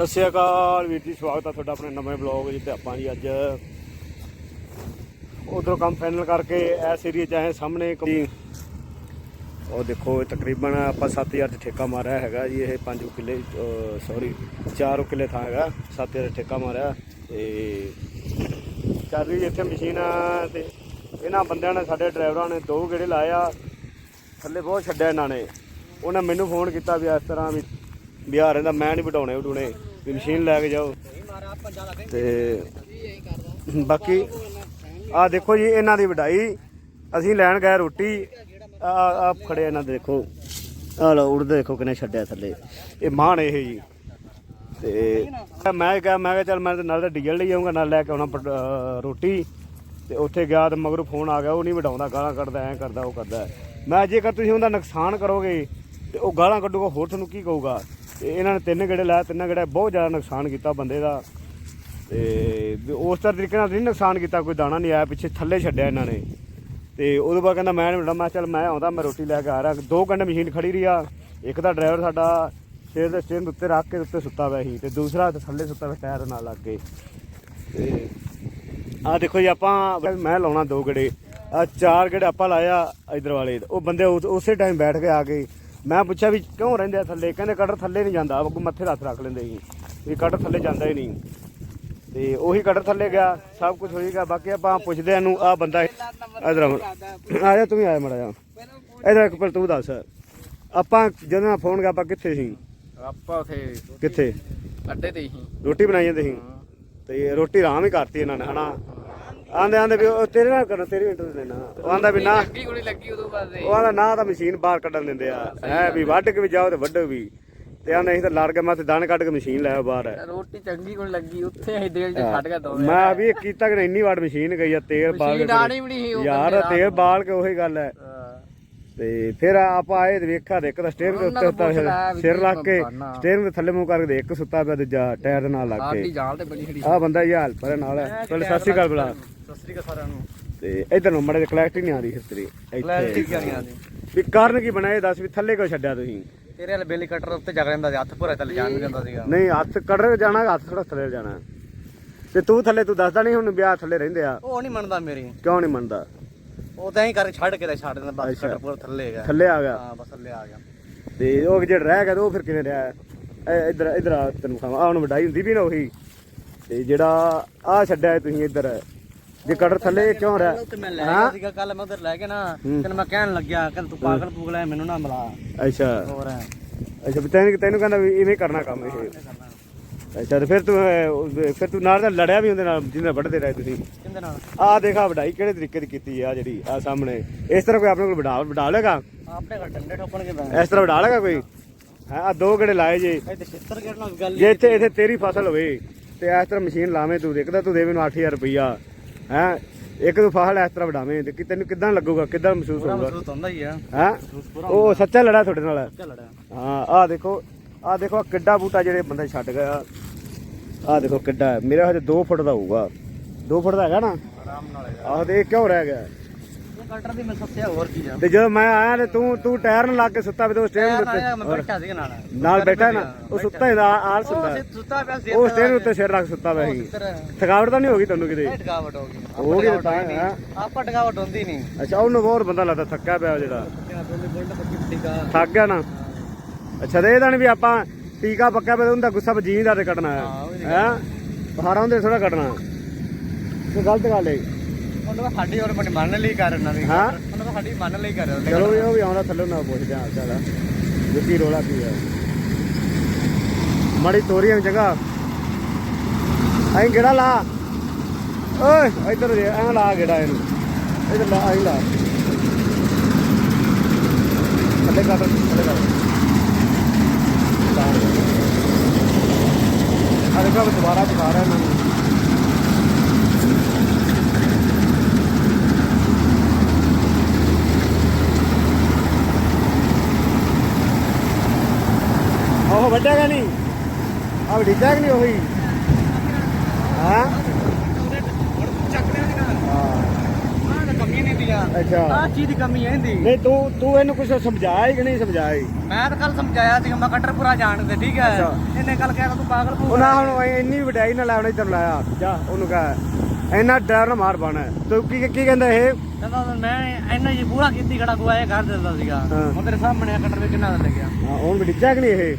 ਸਤਿ ਸ਼੍ਰੀ ਅਕਾਲ ਵੀਰ ਜੀ, ਸਵਾਗਤ ਆ ਤੁਹਾਡਾ ਆਪਣੇ ਨਵੇਂ ਬਲੌਗ ਜਿੱਤੇ ਆਪਾਂ ਜੀ ਅੱਜ ਉਧਰੋਂ ਕੰਮ ਫਾਈਨਲ ਕਰਕੇ ਇਸ ਏਰੀਏ 'ਚ ਆਏ ਸਾਹਮਣੇ ਕੋਈ ਉਹ ਦੇਖੋ ਤਕਰੀਬਨ ਆਪਾਂ 7000 ਚ ਠੇਕਾ ਮਾਰਿਆ ਹੈਗਾ ਜੀ, ਇਹ 5 ਕਿੱਲੇ ਸੌਰੀ 4 ਕਿੱਲੇ ਥਾਂ ਹੈਗਾ 7000 ਚ ਠੇਕਾ ਮਾਰਿਆ ਤੇ ਚੱਲ ਰਹੀ ਇੱਥੇ ਮਸ਼ੀਨ ਤੇ ਇਹਨਾਂ ਬੰਦਿਆਂ ਨੇ, ਸਾਡੇ ਡਰਾਈਵਰਾਂ ਨੇ ਦੋ ਗੇੜੇ ਲਾਏ ਆ, ਥੱਲੇ ਬਹੁਤ ਛੱਡਿਆ ਇਹਨਾਂ ਨੇ। ਉਹਨਾਂ ਮੈਨੂੰ ਫੋਨ ਕੀਤਾ ਵੀ ਇਸ ਤਰ੍ਹਾਂ ਵੀ ਬਿਹਾਰ ਇਹਦਾ ਮੈਂ ਨਹੀਂ ਵਡਾਉਣੇ ਵਡੂਣੇ ਵੀ ਮਸ਼ੀਨ ਲੈ ਕੇ ਜਾਓ। ਤੇ ਬਾਕੀ ਆ ਦੇਖੋ ਜੀ, ਇਹਨਾਂ ਦੀ ਵਡਾਈ ਅਸੀਂ ਲੈਣ ਗਏ ਰੋਟੀ। ਆ ਆ ਖੜੇ ਇਹਨਾਂ ਦੇ ਦੇਖੋ। ਆ ਲੋ ਉੜਦੇ ਦੇਖੋ ਕਿਨੇ ਛੱਡਿਆ ਥੱਲੇ। ਇਹ ਮਾਣ ਇਹ ਜੀ। ਤੇ ਮੈਂ ਕਿਹਾ ਮੈਂ ਕਿਹਾ ਚੱਲ ਮੈਂ ਤੇ ਨਾਲ ਤਾਂ ਡੀਜ਼ਲ ਲਈ ਆਉਂਗਾ ਨਾਲ ਲੈ ਕੇ ਆਉਣਾ ਰੋਟੀ। ਤੇ ਉੱਥੇ ਗਿਆ ਤੇ ਮਗਰ ਫੋਨ ਆ ਗਿਆ, ਉਹ ਨਹੀਂ ਵਡਾਉਂਦਾ ਗਾਲਾਂ ਕੱਢਦਾ, ਐ ਕਰਦਾ, ਉਹ ਕਰਦਾ। ਮੈਂ ਜੇਕਰ ਤੁਸੀਂ ਉਹਦਾ ਨੁਕਸਾਨ ਕਰੋਗੇ, ਤੇ ਉਹ ਗਾਲਾਂ ਕੱਢੂਗਾ, ਹੋਰ ਤੁਹਾਨੂੰ ਕੀ ਕਹੂਗਾ? ਤੇ ਇਹਨਾਂ ਨੇ ਤਿੰਨ ਗੇੜੇ ਲਾਇਆ, ਤਿੰਨਾਂ ਗੇੜੇ ਬਹੁਤ ਜ਼ਿਆਦਾ ਨੁਕਸਾਨ ਕੀਤਾ ਬੰਦੇ ਦਾ। ਤੇ ਉਸ ਤਰ੍ਹਾਂ ਤਰੀਕੇ ਨਾਲ ਨਹੀਂ ਨੁਕਸਾਨ ਕੀਤਾ, ਕੋਈ ਦਾਣਾ ਨਹੀਂ ਆਇਆ, ਪਿੱਛੇ ਥੱਲੇ ਛੱਡਿਆ ਇਹਨਾਂ ਨੇ। ਤੇ ਉਦੋਂ ਬਾਅਦ ਕਹਿੰਦਾ ਮੈਂ ਨਹੀਂ ਮੈਂ ਕਿਹਾ ਚੱਲ ਮੈਂ ਆਉਂਦਾ, ਮੈਂ ਰੋਟੀ ਲੈ ਕੇ ਆ ਰਿਹਾ। ਦੋ ਘੰਟੇ ਮਸ਼ੀਨ ਖੜੀ ਰਹੀ ਆ, ਇੱਕ ਤਾਂ ਡਰਾਈਵਰ ਸਾਡਾ ਸਟੇਅਰ ਦੇ ਸਟੇਅਰ ਉੱਤੇ ਰੱਖ ਕੇ ਉੱਤੇ ਸੁੱਤਾ ਪਿਆ ਸੀ, ਤੇ ਦੂਸਰਾ ਥੱਲੇ ਸੁੱਤਾ ਪਿਆ ਟਾਇਰ ਨਾਲ ਲੱਗ ਕੇ। ਤੇ ਆ ਦੇਖੋ ਜੀ, ਆਪਾਂ ਮੈਂ ਲਾਉਣਾ ਦੋ ਗੜੇ ਆ ਚਾਰ ਗੜੇ ਆਪਾਂ ਲਾਇਆ ਇਧਰ ਵਾਲੇ ਉਹ ਬੰਦੇ ਉਸ- ਉਸੇ ਟਾਈਮ ਬੈਠ ਕੇ ਆ ਗਏ। ਮੈਂ ਪੁੱਛਿਆ ਵੀ ਕਿਉਂ ਰਹਿੰਦੇ ਆ ਥੱਲੇ? ਕਹਿੰਦੇ ਕਟਰ ਥੱਲੇ ਨਹੀਂ ਜਾਂਦਾ ਉਹ ਮੱਥੇ ਹੱਥ ਰੱਖ ਲੈਂਦੇ ਸੀ ਵੀ ਕਟਰ ਥੱਲੇ ਜਾਂਦਾ ਹੀ ਨਹੀਂ। ਤੇ ਉਹੀ ਕਟਰ ਥੱਲੇ ਗਿਆ ਸਭ ਕੁਝ ਹੋਏਗਾ ਬਾਕੀ ਆਪਾਂ ਪੁੱਛਦੇ ਇਹਨੂੰ ਆ ਬੰਦਾ ਇਧਰ ਆ ਜਾ ਤੂੰ ਵੀ ਆਇਆ ਮੜਾ ਜਾ ਇਧਰ ਇੱਕ ਪਰ ਤੂੰ ਦੱਸ। ਆਪਾਂ ਜਦੋਂ ਫੋਨ ਗਿਆ ਆਪਾਂ ਕਿੱਥੇ ਸੀ? ਆਪਾਂ ਉਥੇ ਕਿੱਥੇ? ਅੱਡੇ ਤੇ ਹੀ। ਰੋਟੀ ਬਣਾਈ ਜਾਂਦੇ ਸੀ। ਤੇ ਰੋਟੀ ਆਰਾਮ ਹੀ ਕਰਤੀ ਇਹਨਾਂ ਨੇ ਹਨਾ? ਆਂਦੇ ਆਂਦੇ ਵੀ ਉਹ ਤੇਰੇ ਨਾਲ ਕਰਨਾ ਤੇਰੀ ਇੰਟਰਵਿਊ ਲੈਣਾ ਉਹ ਆਂਦਾ ਵੀ ਨਾ ਲੱਗੀ ਗੋਲੀ ਲੱਗੀ ਉਦੋਂ ਬਾਅਦ ਦੇ। ਉਹ ਆਂਦਾ ਨਾ ਤਾਂ ਮਸ਼ੀਨ ਬਾਹਰ ਕੱਢਣ ਦਿੰਦੇ ਆ। ਹੈ ਵੀ ਵੱਢ ਕੇ ਵੀ ਜਾਓ ਤੇ ਵੱਢੋ ਵੀ। ਤੇ ਆਂਦਾ ਅਸੀਂ ਤਾਂ ਲੜ ਕੇ ਮੈਂ ਤੇ ਦਾਣ ਕੱਢ ਕੇ ਮਸ਼ੀਨ ਲਾਇਆ ਬਾਹਰ। ਰੋਟੀ ਚੰਗੀ ਗੋਲੀ ਲੱਗੀ ਉੱਥੇ ਅਸੀਂ ਦਿਲ 'ਚ ਛੱਡ ਕੇ ਦੋ ਮੈਂ ਵੀ ਇਹ ਕੀਤਾ ਕਿ ਇੰਨੀ ਵਾਰ ਮਸ਼ੀਨ ਗਈ ਆ ਤੇਲ ਬਾਲ ਕੇ ਯਾਰ ਤੇਲ ਬਾਲ ਕੇ ਉਹੀ ਗੱਲ ਹੈ। ਤੇ ਫਿਰ ਆਪਾਂ ਆਏ ਤੇ ਵੇਖਿਆ ਤੇ ਇੱਕ ਤਾਂ ਸਟੇਅਰਿੰਗ ਦੇ ਉੱਤੇ ਉੱਤਾ ਸਿਰ ਰੱਖ ਕੇ। ਸਟੇਅਰਿੰਗ ਦੇ ਥੱਲੇ ਮੂੰਹ ਕਰਕੇ ਤੇ ਇੱਕ ਸੁੱਤਾ ਪਿਆ ਦੂਜਾ ਟਾਇਰ ਦੇ ਨਾਲ ਲੱਗ ਕੇ। ਜਾਲ ਤੇ ਬੜੀ ਖੜੀ ਆ ਬੰਦਾ ਇਹ ਹਾਲ ਪਰ ਨਾਲ ਹੈ। ਪਹਿਲੇ ਸਤਿ ਸ਼੍ਰੀ ਅਕਾਲ ਬੁਲਾ ਸਤਿ ਸ੍ਰੀ ਅਕਾਲ ਸਾਰਿਆਂ ਨੂੰ। ਤੇ ਇਧਰ ਨੂੰ ਮੜੇ ਕਲੈਕਟ ਨਹੀਂ ਆ ਰਹੀ ਹਿਸਟਰੀ ਕਲੈਰਿਟੀ ਇੱਥੇ ਵੀ ਕਾਰਨ ਕੀ ਬਣਾਇਆ ਇਹ ਦੱਸ ਵੀ ਥੱਲੇ ਕਿਉਂ ਛੱਡਿਆ ਤੁਸੀਂ? ਤੇਰੇ ਵਾਲੇ ਬੇਲੀ ਕਟਰ ਉੱਤੇ ਜਗ ਰਹਿੰਦਾ ਸੀ ਹੱਥ ਭੁਰਾ ਥੱਲੇ ਜਾਣ ਨਹੀਂ ਜਾਂਦਾ ਸੀਗਾ। ਨਹੀਂ ਹੱਥ ਕੱਢ ਜਾਣਾ ਹੱਥ ਥੋੜਾ ਥੱਲੇ ਜਾਣਾ। ਤੇ ਤੂੰ ਥੱਲੇ ਤੂੰ ਦੱਸਦਾ ਨਹੀਂ ਹੁਣ ਵਿਆਹ ਥੱਲੇ ਰਹਿੰਦੇ ਆ। ਉਹ ਨਹੀਂ ਮੰਨਦਾ ਮੇਰੀ। ਕਿਉਂ ਨਹੀਂ ਮੰਨਦਾ? ਤਾਂ ਹੀ ਕਰਕੇ ਛੱਡ ਕੇ ਤੇ ਛੱਡ ਦਿੰਦਾ ਬਸ ਅੱਛਾ। ਕਟਰ ਪੂਰਾ ਥੱਲੇ ਹੈਗਾ ਥੱਲੇ ਆ ਗਿਆ? ਹਾਂ ਬਸ ਥੱਲੇ ਆ ਗਿਆ। ਤੇ ਉਹ ਜਿਹੜਾ ਰਹਿ ਗਿਆ ਤੇ ਉਹ ਫਿਰ ਕਿਵੇਂ ਰਿਹਾ? ਇਹ ਇੱਧਰ ਇੱਧਰ ਆ ਤੈਨੂੰ ਖਾਵਾਂ। ਆ ਹੁਣ ਵਡਾਈ ਹੁੰਦੀ ਵੀ ਨਾ ਉਹੀ। ਤੇ ਜਿਹੜਾ ਆ ਛੱਡਿਆ ਤੁਸੀਂ ਇੱਧਰ ਜੇ ਕਟਰ ਥੱਲੇ ਕਿਉਂ ਰਿਹਾ? ਮੈਂ ਲੈ ਗਿਆ ਸੀਗਾ ਕੱਲ ਮੈਂ ਉਧਰ ਲੈ ਕੇ ਨਾ ਤੈਨੂੰ ਮੈਂ ਕਹਿਣ ਲੱਗਿਆ ਕਿ ਤੂੰ ਪਾਗਲ ਪੂਗਲ ਹੈ ਮੈਨੂੰ ਨਾ ਮਿਲਾ। ਅੱਛਾ। ਹੋਰ ਹੈ ਅੱਛਾ ਵੀ ਤੈਨੂੰ ਤੈਨੂੰ ਕਹਿੰਦਾ ਵੀ ਇਵੇਂ ਕਰਨਾ ਕੰਮ ਇਹ। ਅੱਛਾ ਤੇ ਫਿਰ ਤੂੰ ਅਹ, ਫਿਰ ਤੂੰ ਨਾਲ ਤਾਂ ਲੜਿਆ ਵੀ ਉਹਦੇ ਨਾਲ ਜਿਹਦੇ ਨਾਲ ਵੱਢਦੇ ਰਹੇ ਤੁਸੀਂ? ਕਿੰਦੇ ਨਾਲ? ਆਹ ਦੇਖਾ ਵਡਾਈ ਕਿਹੜੇ ਤਰੀਕੇ ਦੀ ਕੀਤੀ ਆ ਜਿਹੜੀ ਆ ਸਾਹਮਣੇ। ਇਸ ਤਰ੍ਹਾਂ ਕੋਈ ਆਪਣੇ ਕੋਲ ਵਡਾ ਵਡਾ ਲੇਗਾ ਆਪਣੇ ਘਰ ਡੰਡੇ ਠੋਕਣ ਕੇ ਇਸ ਤਰ੍ਹਾਂ ਵਡਾ ਲੇਗਾ ਕੋਈ? ਹਾਂ ਆ ਦੋ ਗੇੜੇ ਲਾਏ ਜੇ। ਇਹ ਤੇ ਛਿੱਤਰ ਕਿਹੜਾ ਗੱਲ ਜੇ ਇੱਥੇ ਇੱਥੇ ਤੇਰੀ ਫਸਲ ਹੋਵੇ ਤੇ ਇਸ ਤਰ੍ਹਾਂ ਮਸ਼ੀਨ ਲਾਵੇਂ ਤੂੰ ਦੇਖਦਾ ਤੂੰ ਦੇ ਮੈਨੂੰ 8000 ਰੁਪਈਆ। ਹੈ ਇੱਕ ਤੂੰ ਫਸਲ ਇਸ ਤਰ੍ਹਾਂ ਵਡਾਵੇਂ ਤੇ ਕਿ ਤੈਨੂੰ ਕਿੱਦਾਂ ਲੱਗੂਗਾ ਕਿੱਦਾਂ ਮਹਿਸੂਸ ਹੋਊਗਾ? ਮਹਿਸੂਸ ਹੁੰਦਾ ਹੀ ਆ। ਹੈ? ਉਹ ਸੱਚਾ ਲੜਾ ਤੁਹਾਡੇ ਨਾਲ? ਚੱਲ ਹਾਂ ਆਹ ਦੇਖੋ ਆਹ ਦੇਖੋ ਕਿੱਡਾ ਬੂਟਾ ਜਿਹੜੇ ਬੰਦੇ ਛੱਡ ਗਿਆ ਆਹ ਦੇਖੋ ਕਿੱਡਾ। ਮੇਰਾ ਹਜੇ 2 ਫੁੱਟ ਦਾ ਹੋਊਗਾ। 2 ਫੁੱਟ ਦਾ ਹੈਗਾ ਨਾ? ਆਰਾਮ ਨਾਲ ਹੈਗਾ। ਆਹ ਇਹ ਕਿਉਂ ਰਹਿ ਗਿਆ? ਦੀ ਮੈਂ ਹੋਰ ਕੀ ਆ। ਤੇ ਜਦੋਂ ਮੈਂ ਆਇਆ ਤੇ ਤੂੰ ਤੂੰ ਟਾਇਰ ਨਾਲ ਲੱਗ ਕੇ ਸੁੱਤਾ ਵੀ ਤੇ ਉਸ ਮੈਂ ਉੱਤੇ ਬੈਠਾ ਨਾਲ। ਨਾਲ ਬੈਠਾ ਨਾ? ਉਹ ਸੁੱਤਾ ਹੀ ਦਾ ਆਲ ਸੁੱਤਾ ਉਹ ਸੁੱਤਾ ਪਿਆ ਸੀ ਉਹ ਸਟੇਨ ਉੱਤੇ ਸਿਰ ਰੱਖ ਸੁੱਤਾ ਪਿਆ ਸੀ। ਥਕਾਵਟ ਤਾਂ ਨਹੀਂ ਹੋ ਗਈ ਤੁਹਾਨੂੰ ਕਿਤੇ? ਟਕਾਵਟ ਹੋ ਗਈ। ਹੋ ਗਈ ਤਾਂ ਹੈਂ? ਆਪਾਂ ਟਕਾਵਟ ਹੁੰਦੀ ਨਹੀਂ। ਅੱਛਾ ਉਹਨੂੰ ਬਹੁਤ ਬੰਦਾ ਲੱਗਦਾ ਥੱਕਿਆ ਪਿਆ ਜਿਹੜਾ। ਥੱਕ ਗਿਆ ਨਾ? ਅੱਛਾ ਤੇ ਇਹਦਾ ਨਹੀਂ ਵੀ ਆਪਾਂ ਟੀਕਾ ਪੱਕਿਆ ਪਿਆ ਤੇ ਉਹਦਾ ਗੁੱਸਾ ਬਜੀਂਦਾ ਤੇ ਕੱਢਣਾ ਹਾਂ, ਹੈ ਹੈ? ਬਹਾਰਾਂ ਹੁੰਦੇ ਥੋੜਾ ਕੱਢਣਾ ਇਹ ਗਲਤ ਗੱਲ ਹੈ ਉਹਨਾਂ ਦਾ ਸਾਡੀ ਹੋਰ ਮੰਨ ਲਈ ਕਰ ਉਹਨਾਂ ਦੀ। ਹਾਂ? ਉਹਨਾਂ ਦਾ ਸਾਡੀ ਮੰਨ ਲਈ ਕਰ ਚਲੋ ਵੀ ਉਹ ਵੀ ਆਉਂਦਾ ਥੱਲੇ ਨਾ ਪੁੱਛਦੇ ਆ ਚੱਲ ਜੁੱਤੀ ਰੋਲਾ ਕੀ ਹੈ ਮੜੀ ਤੋਰੀਆਂ ਦੀ ਜਗ੍ਹਾ। ਐਂ ਗੇੜਾ ਲਾ। ਓਏ ਇੱਧਰ ਦੇ ਐਂ ਲਾ ਗੇੜਾ ਇਹਨੂੰ। ਇੱਧਰ ਲਾ ਐਂ ਲਾ। ਥੱਲੇ ਕਰ ਥੱਲੇ ਕਰ। ਆ ਦੇਖੋ ਵੀ ਦੁਬਾਰਾ ਦਿਖਾ ਰਿਹਾ ਇਹਨਾਂ ਨੂੰ ਉਹ ਵੱਡੇਗਾ ਨਹੀਂ ਆ ਵੱਡੀਦਾ ਕਿ ਨਹੀਂ ਉਹੀ ਹਾਂ ਚੱਕ ਲਿਆ ਸੀ ਨਾ ਹਾਂ ਆਹ ਤਾਂ ਕਮੀ ਨਹੀਂ ਦੀਆਂ ਸੀਗਾ ਅੱਛਾ। ਆਹ ਚੀਜ਼ ਦੀ ਕਮੀ ਹੈ ਇਹਦੀ। ਨਹੀਂ ਤੂੰ ਤੂੰ ਇਹਨੂੰ ਕੁਝ ਸਮਝਾਇਆ ਹੀ ਕਿ ਨਹੀਂ ਸਮਝਾਇਆ? ਮੈਂ ਤਾਂ ਕੱਲ ਸਮਝਾਇਆ ਸੀਗਾ ਮੈਂ ਕਟਰ ਪੂਰਾ ਜਾਣਦੇ ਠੀਕ ਹੈ। ਇਹਨੇ ਕੱਲ ਕਿਹਾ ਤੂੰ ਪਾਗਲ ਪੂਗਲ ਉਹਨਾਂ ਹੁਣ ਇੰਨੀ ਵਡਾਈ ਨਾ ਲਾਉਣੀ ਤੈਨੂੰ ਲਾਇਆ ਜਾ ਉਹਨੂੰ ਕਹ। ਇੰਨਾ ਡਰ ਨਾ ਮਾਰ ਬਣ ਤੂੰ ਕੀ ਕੀ ਕਹਿੰਦਾ ਇਹ? ਕਹਿੰਦਾ ਮੈਂ ਇੰਨਾ ਜੀ ਪੂਰਾ ਕੀਤੀ ਖੜਾ ਗੁਆਏ ਕਰ ਦਿੰਦਾ ਸੀਗਾ। ਹੁਣ ਤੇਰੇ ਸਾਹਮਣੇ ਕਟਰ ਵਿੱਚ ਕਿੰਨਾ ਲੱਗਿਆ। ਹਾਂ ਹੁਣ ਵਡਿੱਚਾ ਕਿ ਨਹੀਂ ਇਹ?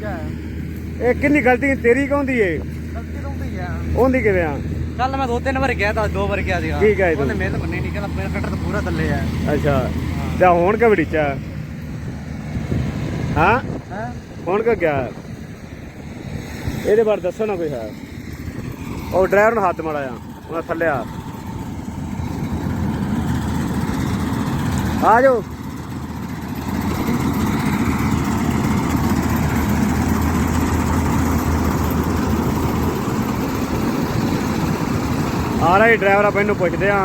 ਇਹ ਕਿੰਨੀ ਗਲਤੀ ਤੇਰੀ ਕੌਂਦੀ ਏ? ਗਲਤੀ ਆ ਉਹਦੀ ਕਿਵੇਂ ਆ? ਕੱਲ ਮੈਂ ਦੋ ਤਿੰਨ ਵਾਰ ਗਿਆ ਤਾਂ ਦੋ ਵਾਰ ਗਿਆ ਸੀਗਾ। ਕੀ ਕਿਹਾ ਸੀ ਤੂੰ? ਉਹਨੇ ਮੇਰੇ ਬੰਨੇ ਨਹੀਂ ਕਹਿੰਦਾ ਮੇਰਾ ਕਟਰ ਤਾਂ ਪੂਰਾ ਥੱਲੇ ਆ। ਅੱਛਾ। ਤੇ ਹੁਣ ਕਿ ਵਡਿੱਚਾ ਹਾਂ? ਹੈ? ਹੁਣ ਕਿ ਗਿਆ ਇਹਦੇ ਬਾਰੇ ਦੱਸੋ ਨਾ ਕੋਈ ਹੈ। ਉਹ ਡਰਾਈਵਰ ਨੂੰ ਹੱਥ ਮਾਰਿਆ ਉਹਨਾਂ ਥੱਲੇ ਆ। ਆ ਜਾਓ। ਆ ਰਿਹਾ ਡਰਾਈਵਰ ਆਪਾਂ ਇਹਨੂੰ ਪੁੱਛਦੇ ਆ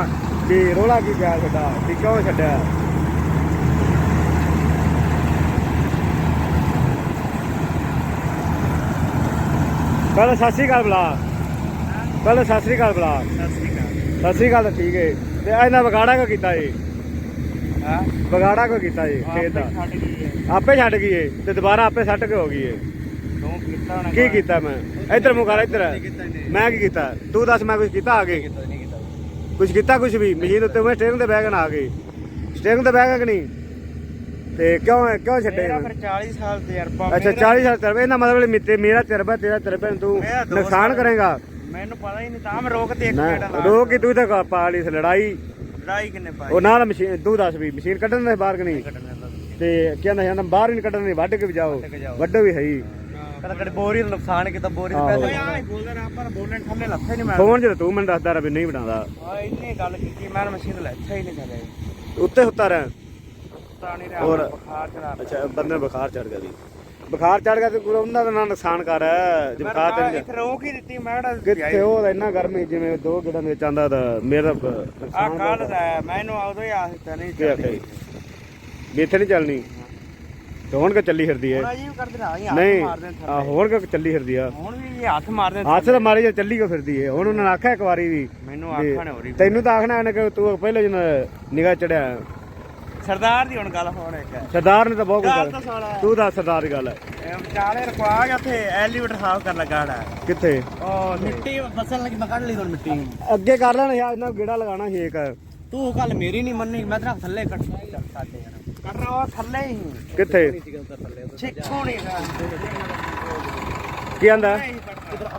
ਵੀ ਰੋਲਾ ਕੀ ਪਿਆ ਤੁਹਾਡਾ? ਵੀ ਕਿਉਂ ਛੱਡਿਆ? ਪਹਿਲਾਂ ਸਤਿ ਸ਼੍ਰੀ ਅਕਾਲ ਬੁਲਾ। ਪਹਿਲਾਂ ਸਤਿ ਸ਼੍ਰੀ ਅਕਾਲ ਬੁਲਾ। ਸਤਿ ਸ੍ਰੀ ਅਕਾਲ ਸਤਿ ਸ਼੍ਰੀ ਅਕਾਲ ਠੀਕ ਹੈ ਤੇ ਇਹਨਾਂ ਵਿਗਾੜਾ ਕੋ ਕੀਤਾ ਏ? ਹਾਂ? ਵਿਗਾੜਾ ਕੋ ਕੀਤਾ ਏ? ਖੇਤ ਦਾ। ਛੱਡ ਆਪੇ ਛੱਡ ਗਈ ਏ ਤੇ ਦੁਬਾਰਾ ਆਪੇ ਸੱਟ ਕੇ ਹੋ ਗਈ ਏ? ਕੀ ਕੀਤਾ ਮੈਂ? ਇੱਧਰ ਮੂੰਹ ਕਰ ਇੱਧਰ। ਮੈਂ ਕੀ ਕੀਤਾ? ਤੂੰ ਦੱਸ ਮੈਂ ਕੁਝ ਕੀਤਾ ਆ ਕੇ ਕੀਤਾ ਨਹੀਂ ਕੀਤਾ। ਕੁਝ ਕੀਤਾ ਕੁਝ ਵੀ? ਮਸ਼ੀਨ ਉੱਤੇ ਮੈਂ ਸਟੇਰਿੰਗ ਤੇ ਬਹਿ ਕੇ ਨਾ ਆ ਗਈ। ਸਟੇਰਿੰਗ ਤੇ ਬਹਿ ਕੇ ਕਿ ਨਹੀਂ? ਤੇ ਕਿਉਂ ਕਿਉਂ ਛੱਡੇ ਮੇਰਾ ਫਿਰ 40 ਸਾਲ ਤਜਰਬਾ ਅੱਛਾ 40 ਸਾਲ ਤਜਰਬਾ ਇਹਦਾ ਮਤਲਬ ਮਿੱਤੇ ਮੇਰਾ ਤਜਰਬਾ ਤੇਰਾ ਤਜਰਬਾ ਤੂੰ ਦੋ ਨੁਕਸਾਨ। ਕਰੇਗਾ? ਮੈਨੂੰ ਪਤਾ ਹੀ ਨਹੀਂ ਤਾਂ ਮੈਂ ਰੋਕ ਤੇ ਇੱਕ ਲਾ ਰੋਕ ਕੇ ਤੂੰ ਤਾਂ ਪਾ ਲਈ ਇਸ ਲੜਾਈ। ਲੜਾਈ ਕਿੰਨੇ ਪਾਈ? ਉਹ ਨਾਲ ਮਸ਼ੀਨ ਤੂੰ ਦੱਸ ਵੀ ਮਸ਼ੀਨ ਕੱਢਣ ਦੇ ਬਾਹਰ ਕਿ ਨਹੀਂ? ਤੇ ਕਹਿੰਦਾ ਜਾਂਦਾ ਬਾਹਰ ਹੀ ਨਹੀਂ ਕੱਢਣ ਦੇ ਵੱਢ ਕੇ ਵੀ ਜਾਓ। ਵੱਢੋ ਵੀ ਹੈ ਹੀ। ਕਦੇ ਕਦੇ ਬੋਰੀ ਦਾ ਨੁਕਸਾਨ ਕੀਤਾ ਬੋਰੀ ਦੇ ਆਹੋ। ਪੈਸੇ ਆਹ ਬੋਲਦਾ ਰਿਹਾ ਪਰ ਬੋਲਣ ਥੱਲੇ ਲੱਥੇ ਨਹੀਂ ਮੈਂ ਫੋਨ ਜਦੋਂ ਤੂੰ ਮੈਨੂੰ ਦੱਸਦਾ ਰਿਹਾ ਵੀ ਨਹੀਂ ਬਣਾਉਂਦਾ। ਆ ਇੰਨੀ ਗੱਲ ਕੀਤੀ ਮੈਂ ਮਸ਼ੀਨ ਲੱਥਾ ਹੀ ਨਹੀਂ ਥੱਲੇ ਉੱਤੇ ਹੁੱਤਾ ਰਹਿ। ਤਾਂ ਨਹੀਂ ਰਿਹਾ ਹੋਰ? ਬੁਖਾਰ ਚੜਾ ਅੱਛਾ ਬੰਦੇ ਨੂੰ ਬੁਖਾਰ ਚੜ ਗਿਆ ਦੀ ਬੁਖਾਰ ਚੜ ਗਿਆ ਤੇ ਕੋਈ ਉਹਨਾਂ ਦਾ ਨਾ ਨੁਕਸਾਨ ਕਰ ਜੇ ਬੁਖਾਰ ਤੇ ਇੱਥੇ ਰੋਕ ਹੀ ਦਿੱਤੀ ਮੈਂ ਕਿਹੜਾ ਕਿੱਥੇ ਉਹ ਇੰਨਾ ਗਰਮੀ ਜਿਵੇਂ ਦੋ ਗਿੜਾਂ ਦੇ ਵਿੱਚ ਆਂਦਾ ਤਾਂ ਮੇਰਾ ਆ ਕੱਲ ਦਾ ਮੈਨੂੰ ਉਦੋਂ ਹੀ ਆਸ ਤਾਂ ਨਹੀਂ ਜੀ? ਵੀ ਇੱਥੇ ਨਹੀਂ ਚੱਲਣੀ। ਤੇ ਹੁਣ ਕਿ ਚੱਲੀ ਫਿਰਦੀ ਹੈ ਜੀ ਕਰਦੇ ਨਹੀਂ ਆ ਹੁਣ ਕਿ ਚੱਲੀ ਫਿਰਦੀ ਆ? ਹੁਣ ਵੀ ਇਹ ਹੱਥ ਮਾਰਦੇ ਹੱਥ ਤਾਂ ਮਾਰੀ ਜਾਂ ਚੱਲੀ ਕਿਉਂ ਫਿਰਦੀ ਹੈ ਹੁਣ ਉਹਨਾਂ ਨੇ ਆਖਿਆ ਇੱਕ ਵਾਰੀ ਵੀ ਮੈਨੂੰ ਵੀ ਆਖਾਂ ਨੇ ਹੋ ਰਹੀ ਤੈਨੂੰ ਤਾਂ ਆਖਣਾ ਇਹਨੇ ਕਿ ਤੂੰ ਪਹਿਲੇ ਜਨ ਨਿਗਾਹ ਚੜਿਆ। ਸਰਦਾਰ ਦੀ ਹੁਣ ਗੱਲ ਹੋਣ ਇੱਕ। ਹੈ ਸਰਦਾਰ ਨੇ ਤਾਂ ਬਹੁਤ ਗੱਲ ਕੁਝ ਤਾਂ ਤੂੰ ਦੱਸ ਸਰਦਾਰ ਦੀ ਗੱਲ। ਹੈ ਵਿਚਾਲੇ ਰਖਵਾ ਕੇ ਉੱਥੇ ਐਲੀਵੇਟਰ ਸਾਫ਼ ਕਰਨ ਲੱਗਾ ਕਿੱਥੇ? ਉਹ ਮਿੱਟੀ ਫਸਣ ਲੱਗੀ ਮੈਂ ਕੱਢ ਲਈ ਹੁਣ ਮਿੱਟੀ ਅੱਗੇ ਕਰ ਲੈਣਾ ਯਾਰ ਇਹਨਾਂ ਗੇੜਾ ਲਗਾਣਾ ਸੀ ਇੱਕ। ਤੂੰ ਕੱਲ ਮੇਰੀ ਨਹੀਂ ਮੰਨੀ ਮੈਂ ਤੇਰਾ ਥੱਲੇ ਕੱਢ ਸਾਡੇ ਯਾਰ ਕਰ ਰਹਾ ਉਹ ਥੱਲੇ ਹੀ। ਕਿੱਥੇ? ਛਿੱਛੂ ਨਹੀਂ ਕੀ ਆਂਦਾ?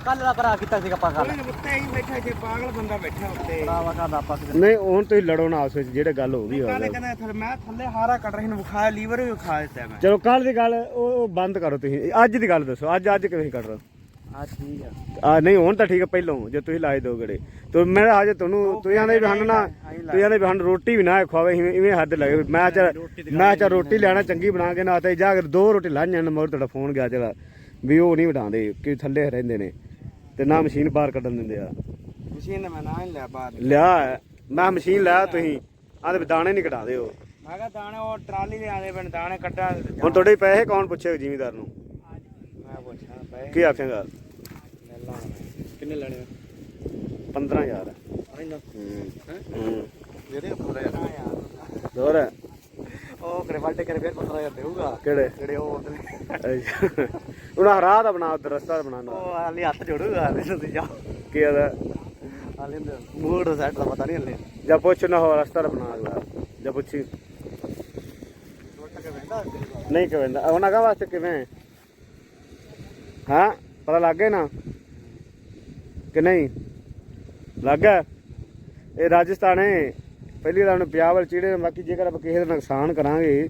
ਕੱਲ ਦਾ ਭਰਾ ਕੀਤਾ ਸੀਗਾ ਪਾ ਕੱਲ ਉੱਤੇ ਹੀ ਬੈਠਾ ਜੇ ਪਾਗਲ ਬੰਦਾ ਬੈਠਾ ਉੱਤੇ। ਭਰਾਵਾ ਕਰਦਾ ਆਪਾਂ ਨਹੀਂ ਹੁਣ ਤੁਸੀਂ ਲੜੋ ਨਾ ਆਪਸ ਵਿੱਚ ਜਿਹੜੇ ਗੱਲ ਹੋ ਗਈ ਹੋ ਕਾਲੇ ਗਈ। ਕਹਿੰਦਾ ਥੱਲੇ ਮੈਂ ਥੱਲੇ ਹਾਰਾ ਕੱਢ ਰਹੀ ਨੂੰ ਵਿਖਾਇਆ ਲੀਵਰ ਵੀ ਵਿਖਾ ਦਿੱਤਾ ਮੈਂ। ਚਲੋ ਕੱਲ ਦੀ ਗੱਲ ਉਹ ਬੰਦ ਕਰੋ ਤੁਸੀਂ। ਅੱਜ ਦੀ ਗੱਲ ਦੱਸੋ ਅੱਜ ਅੱਜ ਕਿਵੇਂ ਕਰ ਰਹੇ ਆ ਠੀਕ ਆ। ਆ ਨਹੀਂ ਹੁਣ ਤਾਂ ਠੀਕ ਹੈ ਪਹਿਲੋਂ ਜੇ ਤੁਸੀਂ ਲਾਏ ਦੋ ਗੜੇ। ਤੇ ਮੈਂ ਹਜੇ ਤੁਹਾਨੂੰ ਤੁਸੀਂ ਆਂਦੇ ਵੀ ਨਾ ਤੁਸੀਂ ਆਂਦੇ ਵੀ ਰੋਟੀ ਵੀ ਨਾ ਖਵਾਵੇ ਇਵੇਂ ਇਵੇਂ ਹੱਦ ਲੱਗੇ ਮੈਂ ਚਾ ਮੈਂ ਚਾ ਰੋਟੀ ਲਿਆਣਾ ਚੰਗੀ ਬਣਾ ਕੇ ਨਾ ਤੇ ਜਾ ਕੇ ਦੋ ਰੋਟੀ ਲਾਈਆਂ ਨੇ ਮਗਰ ਤੁਹਾਡਾ ਫੋਨ ਗਿਆ ਚਲਾ। ਵੀ ਉਹ ਨਹੀਂ ਵਡਾਉਂਦੇ ਕਿ ਥੱਲੇ ਰਹਿੰਦੇ ਨੇ। ਤੇ ਨਾ ਮਸ਼ੀਨ ਬਾਹਰ ਕੱਢਣ ਦਿੰਦੇ ਆ। ਮਸ਼ੀਨ ਮੈਂ ਨਾ ਹੀ ਲਿਆ ਬਾਹਰ। ਲਿਆ ਮੈਂ ਮਸ਼ੀਨ ਲਿਆ ਤੁਸੀਂ ਆਂਦੇ ਦਾਣੇ ਨਹੀਂ ਕਢਾ ਦਿਓ। ਮੈਂ ਕਿਹਾ ਦਾਣੇ ਉਹ ਟਰਾਲੀ ਦੇ ਆਦੇ ਬਣ ਦਾਣੇ ਕੱਢਾ ਹੁਣ ਤੁਹਾਡੇ ਪੈਸੇ ਕੌਣ ਪੁੱਛੇਗਾ ਜ਼ਿਮੀਦਾਰ ਨੂੰ? ਮੈਂ ਪੁੱਛਾਂ ਕੀ ਆਖੇਗਾ? ਕਿੰਨੇ ਲੈਣੇ 15000 ਆਇੰਦਾ ਹੂੰ। ਜਿਹੜੇ ਪੂਰੇ ਹੋਰ? ਉਹ ਕਰੇ ਵਾਟੇ ਕਰੇ ਫਿਰ 15000 ਦੇਊਗਾ ਕਿਹੜੇ? ਜਿਹੜੇ ਉਹ। ਉਹਨਾਂ ਰਾਹ ਦਾ ਬਣਾ ਉਧਰ ਰਸਤਾ ਬਣਾਉਣਾ ਉਹ ਹਾਲੇ ਹੱਥ ਜੋੜੂਗਾ ਹਾਲੇ ਤੁਸੀਂ ਜਾ ਕੀ ਆਦਾ ਹਾਲੇ ਮੂਡ ਸੈਟ ਦਾ ਪਤਾ ਨਹੀਂ ਹਲੇ। ਜਾਂ ਪੁੱਛ ਨਾ ਹੋ ਰਸਤਾ ਬਣਾ ਅਗਲਾ। ਜਾਂ ਪੁੱਛੀ। ਨਹੀਂ ਕਿਵੇਂ ਉਹਨਾਂ ਕਾ ਵਾਸਤੇ ਕਿਵੇਂ? ਹਾਂ? ਪਤਾ ਲੱਗ ਗਿਆ ਨਾ? ਕਿ ਨਹੀਂ? ਲੱਗ ਇਹ ਰਾਜਸਥਾਨ ਹੈ। ਪਹਿਲੀ ਗੱਲ ਨੂੰ ਪੰਜਾਬ ਵਾਲ ਚੀੜੇ ਬਾਕੀ ਜੇਕਰ ਆਪਾਂ ਕਿਸੇ ਦਾ ਨੁਕਸਾਨ ਕਰਾਂਗੇ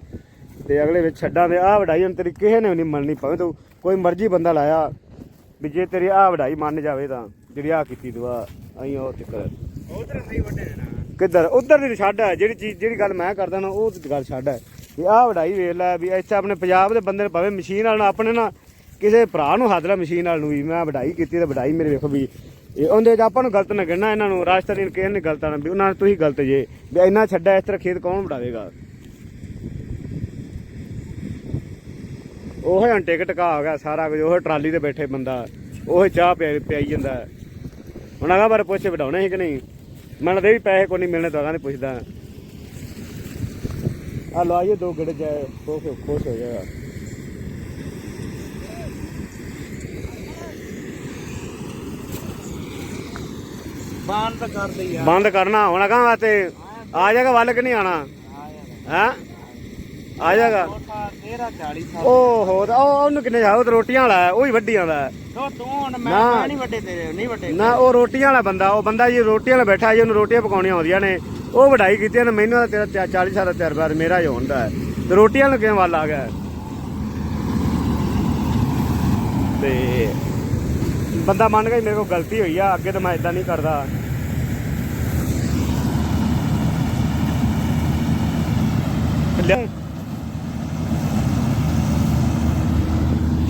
ਤੇ ਅਗਲੇ ਵਿੱਚ ਛੱਡਾਂ ਦੇ ਆਹ ਵਢਾਈ ਹੁਣ ਤੇਰੀ ਕਿਸੇ ਨੇ ਵੀ ਨਹੀਂ ਮੰਨਣੀ ਭਾਵੇਂ ਤੂੰ ਕੋਈ ਮਰਜ਼ੀ ਬੰਦਾ ਲਾਇਆ ਵੀ ਜੇ ਤੇਰੀ ਆਹ ਵਢਾਈ ਮੰਨ ਜਾਵੇ ਤਾਂ ਜਿਹੜੀ ਆਹ ਕੀਤੀ ਦੁਆ ਅਈ ਉਹ ਚੱਕਰ ਉਧਰ ਨਹੀਂ ਵੱਡੇ ਨੇ। ਨਾ ਕਿੱਧਰ? ਉਧਰ ਦੀ ਛੱਡ ਹੈ। ਜਿਹੜੀ ਚੀਜ਼ ਜਿਹੜੀ ਗੱਲ ਮੈਂ ਕਰਦਾ ਨਾ ਉਹ ਗੱਲ ਛੱਡ ਹੈ। ਵੀ ਆਹ ਵਢਾਈ ਵੇਖ ਲੈ ਵੀ ਇੱਥੇ ਆਪਣੇ ਪੰਜਾਬ ਦੇ ਬੰਦੇ ਨੇ ਭਾਵੇਂ ਮਸ਼ੀਨ ਨਾਲ ਆਪਣੇ ਨਾ ਕਿਸੇ ਭਰਾ ਨੂੰ ਹੱਥ ਲਾ ਮਸ਼ੀਨ ਨਾਲ ਨੂੰ ਵੀ ਮੈਂ ਵਢਾਈ ਕੀਤੀ ਤੇ ਵਢਾਈ ਮੇਰੇ ਵੇਖੋ ਵੀ ਇਹ ਉਹਦੇ ਚ ਆਪਾਂ ਨੂੰ ਗਲਤ ਨਾ ਕਹਿਣਾ ਇਹਨਾਂ ਨੂੰ ਰਾਜਸਥਾਨੀ ਕਿਸੇ ਨੇ ਗਲਤ ਨਾ ਵੀ ਉਹਨਾਂ ਨੂੰ ਤੁਸੀਂ ਗਲਤ ਜੇ, ਵੀ ਇੰਨਾ ਛੱਡਾ ਇਸ ਤਰ੍ਹਾਂ ਖੇਤ ਕੌਣ ਵਢਾਵੇਗਾ ਉਹ ਹਣ ਟਿਕਟ ਕਾ ਹੋ ਗਿਆ ਸਾਰਾ ਕੁਝ, ਉਹ ਟਰਾਲੀ ਤੇ ਬੈਠੇ ਬੰਦਾ, ਉਹ ਚਾਹ ਪਿਆਈ ਪਿਆਈ ਜਾਂਦਾ। ਹੁਣ ਅਗਾ ਬਾਰੇ ਪੁੱਛੇ ਵਢਾਉਣੇ ਸੀ ਕਿ ਨਹੀਂ? ਮੈਨੂੰ ਦੇ ਵੀ ਪੈਸੇ ਕੋਈ ਨਹੀਂ ਮਿਲਣੇ, ਤਾਂ ਅਗਾ ਨਹੀਂ ਪੁੱਛਦਾ। ਆ ਲਵਾਈਏ ਦੋ ਗੇੜੇ ਜਾਏ ਖੁਸ਼ ਹੋ ਜਾਏਗਾ। ਕਰ ਯਾਰ। ਬੰਦ ਕਰਨਾ ਹੁਣ ਕਹਾਂ ਵਾਸਤੇ ਆ ਜਾਏਗਾ ਵੱਲ ਕਿ ਨਹੀਂ ਆਣਾ? ਹੈ? ਆ ਜਾਏਗਾ। ਛੋਟਾ 13 40 ਸਾਲ ਓਹੋ ਉਹ ਉਹਨੂੰ ਕਿੰਨੇ ਜਾ ਉਹ ਤਾਂ ਰੋਟੀਆਂ ਵਾਲਾ ਉਹ ਹੀ ਵੱਡੀਆਂ ਦਾ। ਤੋ ਹੁਣ ਮੈਂ ਨਹੀਂ ਵੱਡੇ ਤੇਰੇ ਨਹੀਂ ਵੱਡੇ ਨਾ ਉਹ ਰੋਟੀਆਂ ਵਾਲਾ ਬੰਦਾ ਉਹ ਬੰਦਾ ਜੀ ਰੋਟੀਆਂ ਵਾਲਾ ਬੈਠਾ ਜੀ ਉਹਨੂੰ ਰੋਟੀਆਂ ਪਕਾਉਣੀਆਂ ਆਉਂਦੀਆਂ ਨੇ। ਉਹ ਵਢਾਈ ਕੀਤੀ ਨੇ ਮੈਨੂੰ ਤਾਂ ਤੇਰਾ ਚਾ- 40 ਸਾਲ ਦਾ ਤਜਰਬਾ ਮੇਰਾ ਹੀ ਹੁੰਦਾ ਹੈ। ਤੇ ਰੋਟੀਆਂ ਨੂੰ ਕਿਵੇਂ ਵੱਲ ਆ ਗਿਆ ਤੇ ਬੰਦਾ ਮੰਨ ਗਿਆ ਮੇਰੇ ਕੋਲ ਗਲਤੀ ਹੋਈ ਆ, ਅੱਗੇ ਤਾਂ ਮੈਂ ਇਦਾਂ ਨਹੀਂ ਕਰਦਾ।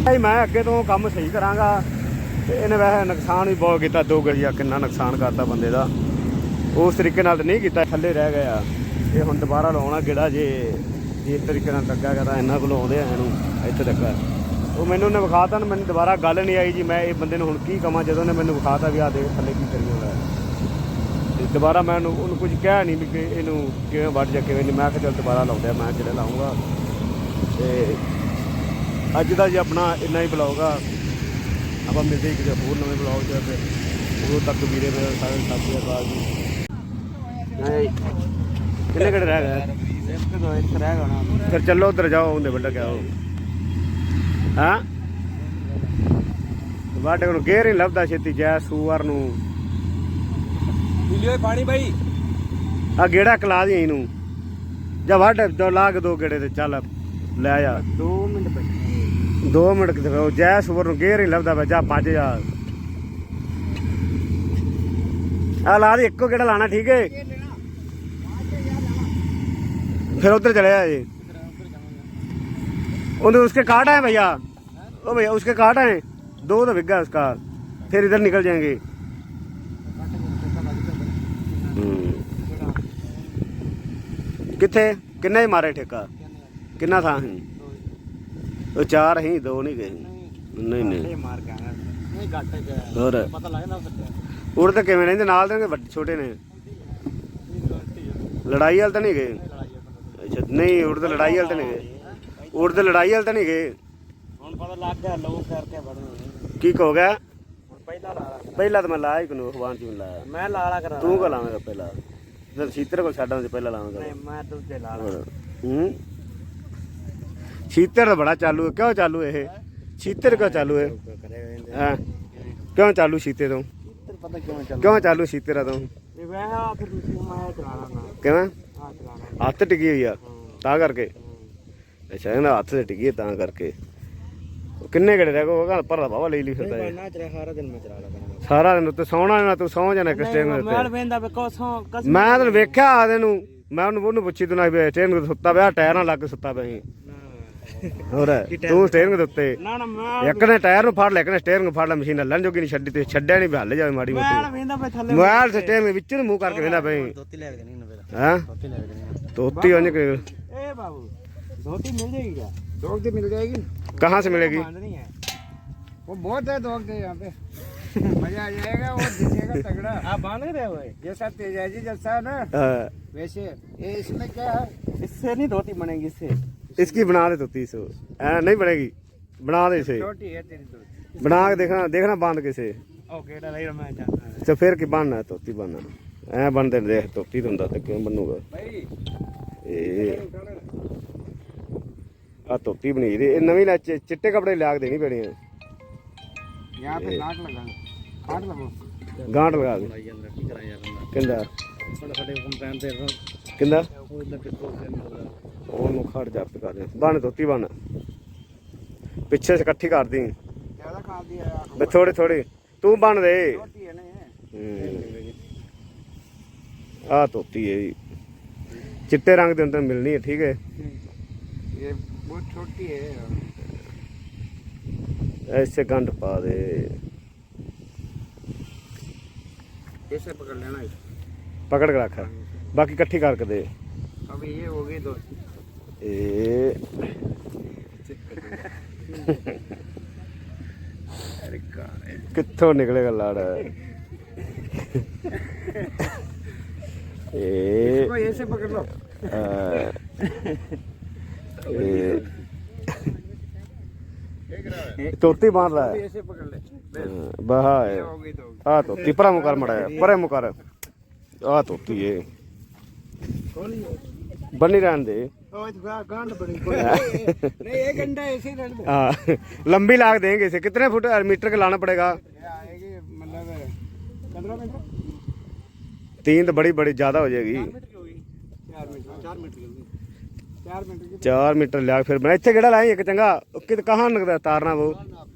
ਭਾਈ, ਮੈਂ ਅੱਗੇ ਤੋਂ ਕੰਮ ਸਹੀ ਕਰਾਂਗਾ, ਤੇ ਇਹਨੇ ਵੈਸੇ ਨੁਕਸਾਨ ਵੀ ਬਹੁਤ ਕੀਤਾ, ਦੋ ਗਲੀਆਂ ਕਿੰਨਾ ਨੁਕਸਾਨ ਕਰਤਾ ਬੰਦੇ ਦਾ। ਉਸ ਤਰੀਕੇ ਨਾਲ ਨਹੀਂ ਕੀਤਾ, ਥੱਲੇ ਰਹਿ ਗਿਆ। ਇਹ ਹੁਣ ਦੁਬਾਰਾ ਲਾਉਣਾ ਕਿਹੜਾ ਜੇ ਜੇ ਇਸ ਤਰੀਕੇ ਨਾਲ ਲੱਗਾ ਕਰਦਾ ਇਹਨਾਂ ਕੋਲ ਆਉਂਦੇ ਆ ਇਹਨੂੰ, ਇੱਥੇ ਤੱਕ। ਉਹ ਮੈਨੂੰ ਉਹਨੇ ਵਿਖਾਤਾ ਨਾ, ਮੈਨੂੰ ਦੁਬਾਰਾ ਗੱਲ ਨਹੀਂ ਆਈ ਜੀ, ਮੈਂ ਇਹ ਬੰਦੇ ਨੂੰ ਹੁਣ ਕੀ ਕਵਾਂ, ਜਦੋਂ ਉਹਨੇ ਮੈਨੂੰ ਵਿਖਾਤਾ ਵੀ ਆ ਦੇਖ ਥੱਲੇ ਕੀ ਕਰੀ ਜਾਂਦਾ ਤੇ ਦੁਬਾਰਾ ਮੈਂ ਉਹਨੂੰ ਉਹਨੂੰ ਕੁਝ ਕਹਿ ਨਹੀਂ ਵੀ ਕਿ ਇਹਨੂੰ ਕਿਵੇਂ ਵੱਢ ਜਾ, ਕਿਵੇਂ ਨਹੀਂ। ਮੈਂ ਕਿਹਾ ਚੱਲ ਦੁਬਾਰਾ ਲਾਉਂਦੇ ਆ, ਮੈਂ ਜਿਹੜਾ ਲਾਉਂਗਾ। ਤੇ ਅੱਜ ਦਾ ਜੀ ਆਪਣਾ ਇੰਨਾ ਹੀ ਬਲੌਗ ਆ। ਆਪਾਂ ਮਿਲਦੇ ਹਾਂ ਹੋਰ ਨਵੇਂ ਬਲੌਗ 'ਚ, ਫਿਰ ਉਦੋਂ ਤੱਕ ਵੀਰੇ ਮੇਰੇ ਸਾਰੇ ਸਾਥੀ ਅਕਾਲ ਜੀ। ਕਿੰਨੇ ਕਿਹੜੇ ਰਹਿ ਗਏ? ਫਿਰ ਚੱਲੋ, ਉਧਰ ਜਾਓ, ਉਹਦੇ ਵੱਡਾ ਕਿਆ ਹੋ હા વાટકનું ઘેરી લબદા છેતી જાય સુવારનું મિલ્યો પાણી ભાઈ આ ગેડા કલા દી એનું જા વાટ તો લાગ દો ગેડે ਤੇ ਚੱਲ ਲੈ ਜਾ ਦੋ ਮਿੰਟ ਪਈ 2 ਮਿੰਟ ਜੈ ਸੁਵਰ ਨੂੰ ਗੇਰ ਹੀ ਲੱਭਦਾ ਵਾ ਜਾ ਜਾ। ਆ ਲਾ ਦੇ ਇੱਕੋ ਗੇੜਾ ਲਾਣਾ ਠੀਕ ਹੈ ਫਿਰ ਉਧਰ ਚਲੇ ਆ ਜੀ। ਉਹਨੇ ਉਸਕੇ ਕਾਟ ਹੈ ਭਈਆ। ओ भैया उसके काट है दो तो बिक गया उसका फिर इधर निकल जाएंगे किथे किन्ने मारे ठेका किन्ना था ही ਉਹ ਚਾਰ ਹੀ ਦੋ ਨਹੀਂ ਗਏ ਨਹੀਂ ਨਹੀਂ ਮਾਰ ਕੇ ਆਣਾ ਨਹੀਂ ਘੱਟ ਗਿਆ ਹੋਰ ਪਤਾ ਲੱਗਦਾ ਸੱਟਿਆ ਉੜ ਤਾਂ ਕਿਵੇਂ ਰਹਿੰਦੇ ਨਾਲ ਦੇ ਵੱਡੇ ਛੋਟੇ ਨੇ ਲੜਾਈ ਵਾਲ ਤਾਂ ਨਹੀਂ ਗਏ ਅੱਛਾ ਨਹੀਂ ਉੜ ਤਾਂ ਲੜਾਈ ਵਾਲ ਤਾਂ ਨਹੀਂ ਗਏ ਉੜ ਤਾਂ ਲੜਾਈ ਵਾਲ ਤਾਂ ਨਹੀਂ ਗਏ ਹੁਣ ਪਤਾ ਲੱਗ ਗਿਆ ਲੋਕ ਕਰਕੇ ਵੜਨ ਕੀ ਹੋ ਗਿਆ ਹੁਣ ਪਹਿਲਾਂ ਲਾ ਲਾ। ਪਹਿਲਾਂ ਤਾਂ ਮੈਂ ਲਾਇਆ ਹੀ ਕਨੂੰ ਅਖਬਾਰ ਚ ਲਾਇਆ। ਮੈਂ ਲਾ ਲਾ ਕਰਾਂ। ਤੂੰ ਕੋ ਲਾਵੇਂਗਾ ਪਹਿਲਾਂ? ਜਦ ਸੀਤਰ ਕੋਲ ਛੱਡਾਂ ਤੇ ਪਹਿਲਾਂ ਲਾਵਾਂਗਾ। ਨਹੀਂ ਮੈਂ ਦੂਜੇ ਲਾ ਲਾ। ਹੋਰ। ਹੂੰ? ਸੀਤਰ ਬੜਾ ਚਾਲੂ ਹੈ। ਕਿਉਂ ਚਾਲੂ ਇਹ? ਸੀਤਰ ਕਿਉਂ ਚਾਲੂ ਹੈ? ਹਾਂ? ਕਿਉਂ ਚਾਲੂ ਸੀਤੇ ਤੋਂ? ਪਤਾ ਕਿਉਂ ਚੱਲ? ਕਿਉਂ ਚਾਲੂ ਸੀਤੇਰਾ ਤੋਂ? ਵੀ ਮੈਂ ਆ ਫਿਰ ਤੁਸੀਂ ਮੈਂ ਚਲਾਣਾ ਕਿਵੇਂ? ਚਲਾਣਾ ਹੱਥ ਟਿਕੀ ਹੋਈ ਆ ਤਾਂ ਕਰਕੇ? ਅੱਛਾ ਇਹਨਾਂ ਹੱਥ ਤੇ ਟਿਕੀ ਤਾਂ ਕਰਕੇ। ਕਿੰਨੇ ਘੜੇ ਰਹਿ ਗਏ ਘਰ ਭਰਦਾ ਬਾਵਾ ਲਈ ਲਈ ਫਿਰਦਾ ਇਹ। ਸਾਰਾ ਦਿਨ ਉੱਤੇ ਸੌਣਾ ਨਾ ਤੂੰ ਸੌਂ ਜਾਣਾ ਕਿਸ ਟਾਈਮ ਉੱਤੇ। ਮੈਂ ਤੈਨੂੰ ਵੇਖਿਆ ਆ ਤੈਨੂੰ ਮੈਂ ਉਹਨੂੰ ਉਹਨੂੰ ਪੁੱਛੀ ਤੂੰ ਨਾ ਵੀ ਸਟੇਰਿੰਗ ਤੇ ਸੁੱਤਾ ਪਿਆ ਟਾਇਰ ਨਾਲ ਲੱਗ ਸੁੱਤਾ ਪਿਆ ਸੀ। ਹੋਰ ਤੂੰ ਸਟੇਰਿੰਗ ਦੇ ਉੱਤੇ। ਨਾ ਨਾ ਮੈਂ ਇੱਕ ਨੇ ਟਾਇਰ ਨੂੰ ਫੜ ਲੈ ਇੱਕ ਨੇ ਸਟੇਰਿੰਗ ਫੜ ਲੈ ਮਸ਼ੀਨ ਹੱਲਣ ਜੋਗੀ ਨਹੀਂ ਛੱਡੀ ਤੇ ਛੱਡਿਆ ਨਹੀਂ ਵੀ ਜਾਵੇ ਮਾੜੀ ਮੋਟੀ। ਵੇਂਦਾ ਵੇ ਥੱਲੇ। ਮੋਬਾਈਲ ਸਟੇਰਿੰਗ ਦੇ ਵਿੱਚ ਨੂੰ ਮੂੰਹ ਕਰਕੇ ਵੇਂਦਾ ਪਈ ਦੋਤੀ ਲੈ ਕੇ ਦੇਣੀ ਨਾ ਫਿਰ। ਹੈਂ? ਦੋਤੀ ਲੈ ਕੇ ਦੇਣੀ ਤੋਤੀ ਉਹਨੇ ਕਿ ਇਹ ਬਾਬੂ ਧੋਤੀ ਮਿਲ ਜਾਏਗੀ ਕਿਆ? क्या धोती मिल जाएगी कहाँ से मिलेगी बांध नहीं है वो बहुत है धोते यहाँ पे मजा आ जाएगा वो दिखेगा तगड़ा आप बांध रहे हो जैसा तेजाजी जैसा है ना हाँ, वैसे ये इसमें क्या है इससे नहीं धोती बनेगी इससे इसकी बना दे तो तीस ऐ नहीं बनेगी बना दे इसे छोटी है तेरी धोती बना के देखना देखना बांध कैसे ओके नहीं मैं जानता है ਤੇ ਫਿਰ ਕੀ ਬਣਨਾ ਤੋਤੀ ਬਣਨਾ ਐ ਬਣਦੇ ਨੇ ਦੇਖ ਤੋਤੀ ਹੁੰਦਾ ਤੇ ਕਿਉਂ ਬਣੂਗਾ भाई ਇਹ ਆ ਤੋਤੀ ਬਣੀ ਦੀ ਇਹ ਨਵੀਂ ਲੈ ਚਿ- ਚਿੱਟੇ ਕੱਪੜੇ ਲਿਆ ਕੇ ਦੇਣੀ ਪੈਣੀ ਆ यहाँ पे काट लगा काट लगो ਗਾਂਟ ਲਗਾ ਦੇ भाई अंदर की तरह यार ਕਿੰਦਾ थोड़ा थोड़े कंप्लेंट दे रहा ਕਿੰਦਾ हूँ उधर पेट्रोल से मिल रहा ਉਹਨੂੰ ਖੜ ਜਾਪਤ ਕਰ ਦੇ ਬਣ ਤੋਤੀ ਬਣ ਪਿੱਛੇ ਸੇ ਇਕੱਠੀ ਕਰ ਦੀ ज्यादा खा दिया यार ਬੇ ਥੋੜੇ ਥੋੜੇ ਤੂੰ ਬਣ ਦੇ छोटी है ना ये ਆ ਤੋਤੀ ਹੈ ਜੀ ਚਿੱਟੇ ਰੰਗ ਦੇ ਅੰਦਰ ਮਿਲਣੀ ਹੈ ਠੀਕ ਹੈ ये बहुत छोटी है ऐसे गंड पा दे ऐसे पकड़ लेना इसको पकड़ के रखा बाकी इकट्ठी करके दे अब ये हो गई दो ए कितों निकलेगा लाड़ ए इसको ऐसे पकड़ लो ਅਹ, ये तोती बांध रहा है ऐसे पकड़ ले हाँ, बहा है हो गई तो आ तोती परा मुकर मड़ा है परे मुकर आ तोती है बनी रहने दे ओ इस गांड बड़ी नहीं एक घंटा ऐसे ही रहने दे हाँ लंबी लाग देंगे इसे कितने फुट मीटर का लाना पड़ेगा ये आएगी मतलब पंद्रह मिनट तीन तो बड़ी बड़ी ज्यादा हो जाएगी चार मिनट चार मिनट ਚਾਰ ਮੀਟਰ ਲਿਆ ਫਿਰ ਮੈਂ ਇੱਥੇ ਕਿਹੜਾ ਲਾਇਆ ਇੱਕ ਚੰਗਾ ਕਿਤੇ ਕਹਾਂ ਲੱਗਦਾ, ਤਾਰਨਾ ਬਹੁਤ